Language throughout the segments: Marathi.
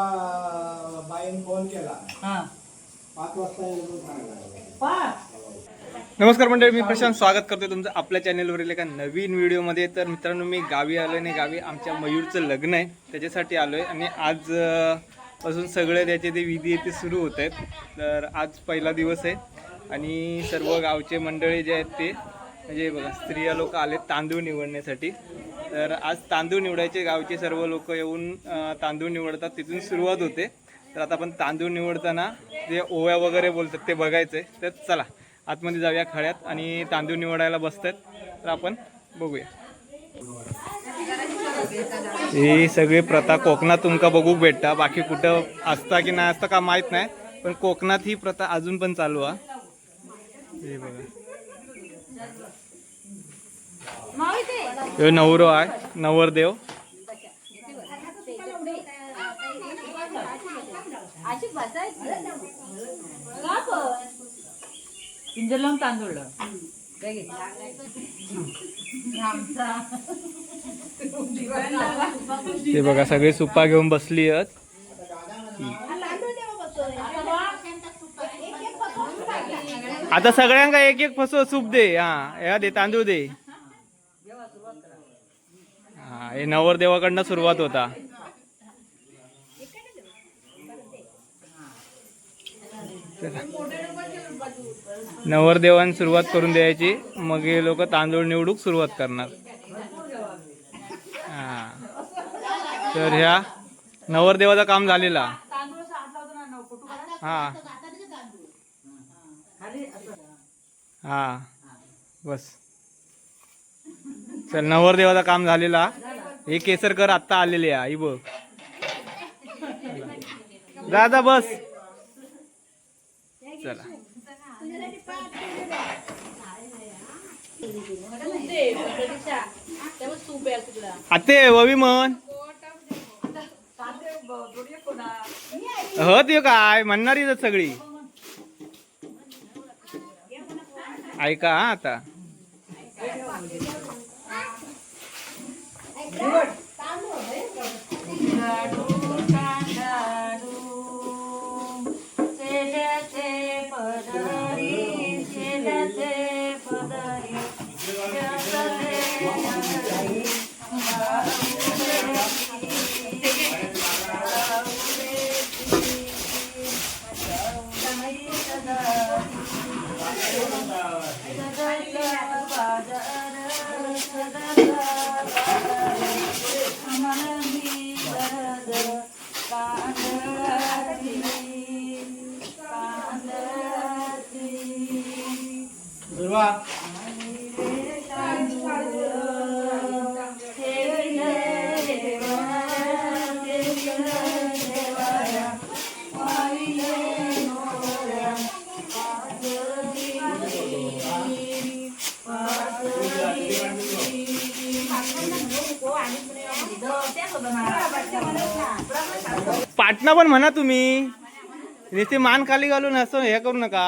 तेव्हा बाईन फोन केला. हा. पाच वाजता ये म्हणून सांगितलं. पाच. नमस्कार मंडळी मी प्रशांत. स्वागत करतो तुमचं आपल्या चॅनलवरील एका नवीन व्हिडिओमध्ये तर मित्रांनो मी गावी आलो नाही गावी आमच्या मयूरचं लग्न आहे. त्याच्यासाठी आलो आहे आणि आज अं, पासून सगळे त्याचे ते विधी आहे ते सुरू होत आहेत. तर आज पहिला दिवस आहे आणि सर्व गावचे मंडळी जे आहेत ते म्हणजे बघा स्त्रिया लोक आलेत तांदूळ निवडण्यासाठी. तर आज तांदूळ निवडायचे गावचे सर्व लोक येऊन तांदूळ निवडतात. तिथून सुरुवात होते. तर आता आपण तांदूळ निवडताना जे ओव्या वगैरे बोलतात ते बघायचं आहे तर चला आतमध्ये जाऊया खळ्यात आणि तांदूळ निवडायला बसतात. तर आपण बघूया. ही सगळी प्रथा कोकणात तुमका बघूक भेटता. बाकी कुठं असता की नाही असता का माहीत नाही. पण कोकणात ही प्रथा अजून पण चालू आहे हे बघा ह्यो नवरो आहे नवरदेव. पिंजर लावून तांदूळ? ते बघा सगळे सुप्पा घेऊन बसली आहेत. आता सगळ्यांका एक एक फसव सूप दे. हा या दे तांदूळ दे. हा हे नवरदेवाकडनं सुरुवात होता. नवरदेवान सुरुवात करून द्यायची मग हे लोक तांदूळ निवडूक सुरुवात करणार. हा. तर ह्या नवरदेवाचं काम झालेला. हा. हा. बस. चल नवरदेवाचं काम झालेला. हे केसरकर आत्ता आलेले आहे ही बघ. जा जा बस. चला. आते ववी म्हण. हो ते काय? म्हणणार सगळी. ऐका हा आता वा. पाटणा पण म्हणा तुम्ही. नुसते मान खाली घालून असं हे करू नका.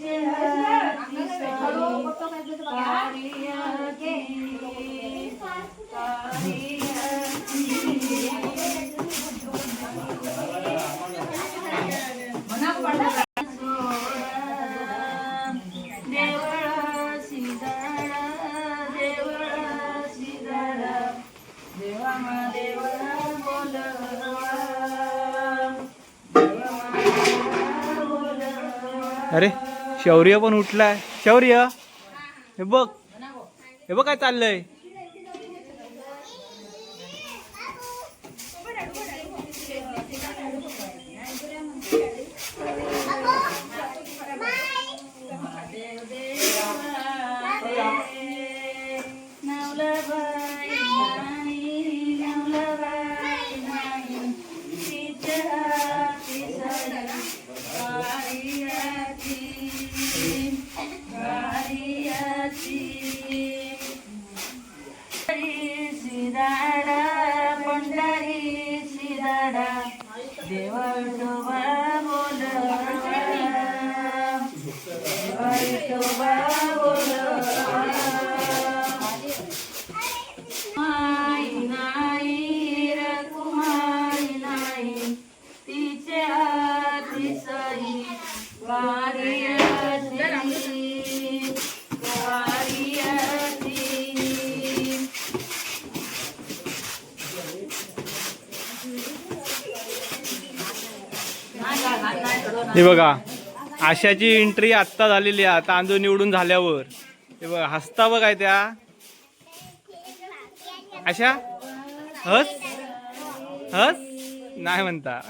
Yeah. अरे शौर्य पण उठलाय. शौर्य? हे बघ. हे बघ काय चाललंय. शिराडा पंढरी शिराडा देवळोबा बोल देवळोबा बोल हे बघा आशाची एंट्री आत्ता झालेली आहे. तांदूळ निवडून झाल्यावर. हे बघा हसता बघाय त्या. आशा? हस? हस? नाही म्हणता.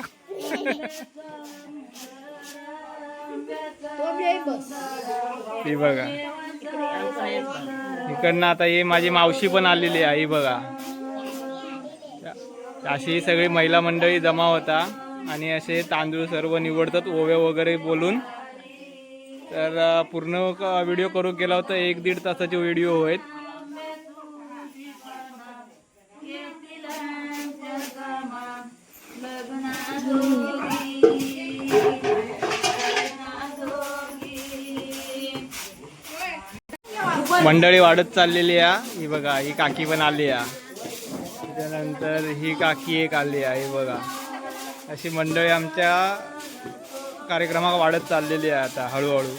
हे बघा. इकडनं आता हे माझी मावशी पण आलेली आहे ही बघा. अशी सगळी महिला मंडळी जमा होता. आणि असे तांदूळ सर्व निवडतात ओव्या वगैरे बोलून. तर पूर्ण व्हिडिओ करू गेला होता एक दीड तासाचे व्हिडिओ आहेत. मंडळी वाढत चाललेली आहे. ही बघा ही काकी पण आली आहे. त्याच्यानंतर ही काकी एक आली आहे बघा. अशी मंडळी आमच्या कार्यक्रमात वाढत चाललेली आहे आता हळूहळू.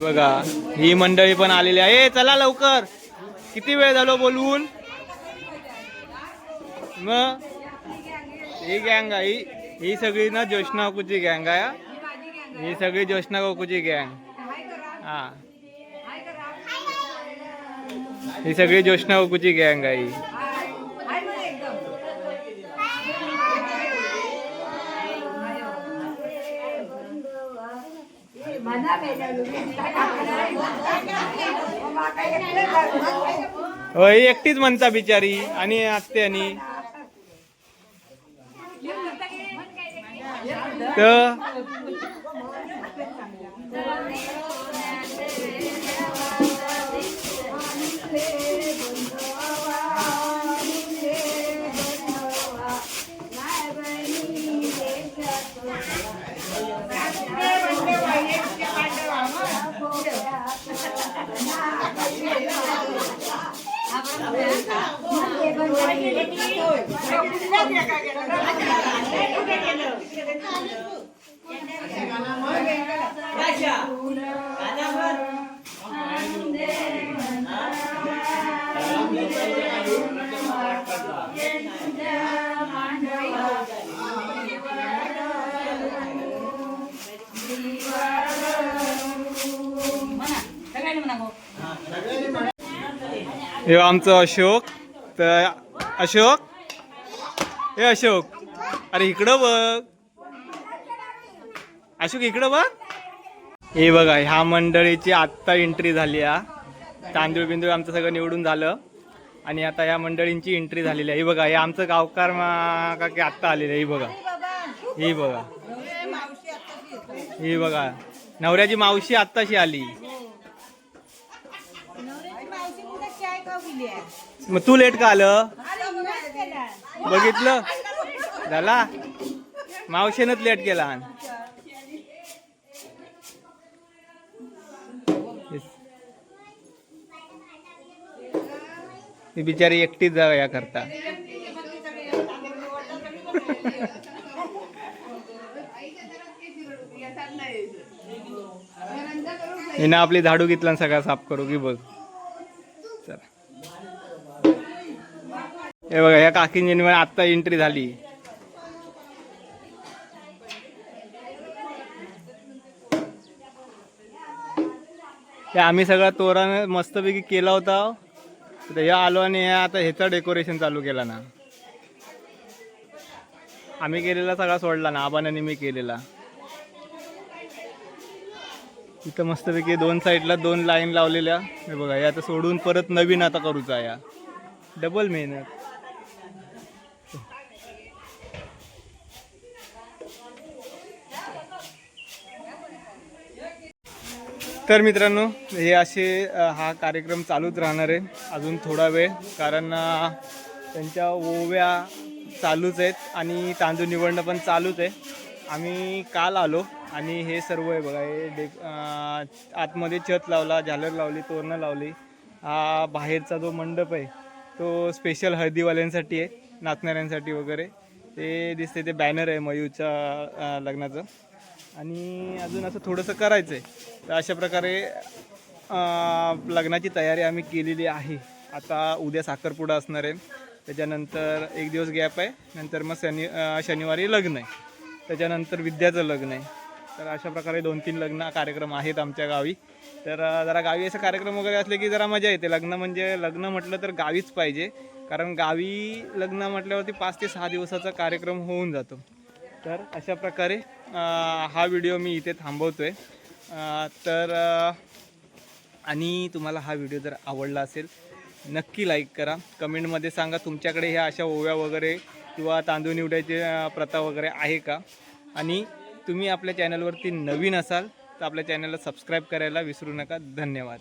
बघा ही मंडळी पण आलेली आहे. चला लवकर. किती वेळ झालो बोलवून? मग? ही गँग आहे. ही सगळी ना ज्योष्णा गँग आहे ही सगळी ज्योष्णा गोकूची गँग हा. ही सगळी ज्योष्णा गोकूची गँग आहे ही. हो ही एकटीच म्हणता बिचारी. आणि आत्ते आणि. तर Yang. हे आमचं अशोक. तर अशोक? हे अशोक. अरे इकडं बघ. अशोक इकडं बघ. हे बघा ह्या मंडळीची आत्ता एंट्री झाली आ तांदूळ बिंदूळ आमचं सगळं निवडून झालं. आणि आता या मंडळींची एंट्री झालेली आहे. हे बघा हे आमचं गावकार मा- काकी आत्ता आलेलं आहे हे बघा. हे बघा. हे बघा नवऱ्याची मावशी आत्ताशी आली नवऱ्याची मावशी कुठे चाय का पिली आहे? मग तू लेट का आलं. बघितलं? झाला? मावशीनच लेट केला ती बिचारी एकटीच जा या करता. हिनं आपली झाडू घेतला सगळा साफ करू की बघ. हे बघा या काकींची आत्ता एंट्री झाली. ते आम्ही सगळा तोरण मस्तपैकी केला होता. तर या आलो आणि आता ह्याचा डेकोरेशन चालू केला ना. आम्ही केलेला सगळा सोडला ना आबाने मी केलेला. इथं मस्तपैकी दोन साईडला दोन लाईन लावलेल्या. हे बघा हे आता सोडून परत नवीन आता करूचा या. डबल मेहनत. तर मित्रांनो हे असे हा कार्यक्रम चालूच राहणार आहे. अजून थोडा वेळ कारण त्यांच्या ओव्या चालूच आहेत आणि तांदूळ निवडणं पण चालूच आहे. आम्ही काल आलो आणि हे सर्व आहे बघा हे डे आतमध्ये छत लावला झालर लावली तोरणं लावली. हा बाहेरचा जो मंडप आहे तो स्पेशल हळदीवाल्यांसाठी आहे नाचणाऱ्यांसाठी वगैरे. ते दिसते ते बॅनर आहे मयूच्या लग्नाचं. आणि अजून असं थोडंसं करायचं आहे तर अशा प्रकारे लग्नाची तयारी आम्ही केलेली आहे. आता उद्या साखरपुडा असणार आहे. त्याच्यानंतर एक दिवस गॅप आहे. नंतर मग शनि शनिवारी लग्न आहे. त्याच्यानंतर विद्याचं लग्न आहे. तर अशा प्रकारे दोन तीन लग्न कार्यक्रम आहेत आमच्या गावी. तर जरा गावी असे कार्यक्रम वगैरे असले की जरा मजा येते. लग्न म्हणजे लग्न म्हटलं तर गावीच पाहिजे. कारण गावी लग्न म्हटल्यावरती पाच ते सहा दिवसाचा कार्यक्रम होऊन जातो. तर अशा प्रकारे हा व्हिडिओ मी इथे थांबवतोय. आहे तर आणि तुम्हाला हा व्हिडिओ जर आवडला असेल नक्की लाईक करा. कमेंटमध्ये सांगा तुमच्याकडे ह्या अशा ओव्या वगैरे किंवा तांदूळ निवडायची प्रथा वगैरे आहे का? आणि तुम्ही आपल्या चॅनलवरती नवीन असाल तर आपल्या चॅनलला सबस्क्राईब करायला विसरू नका. धन्यवाद.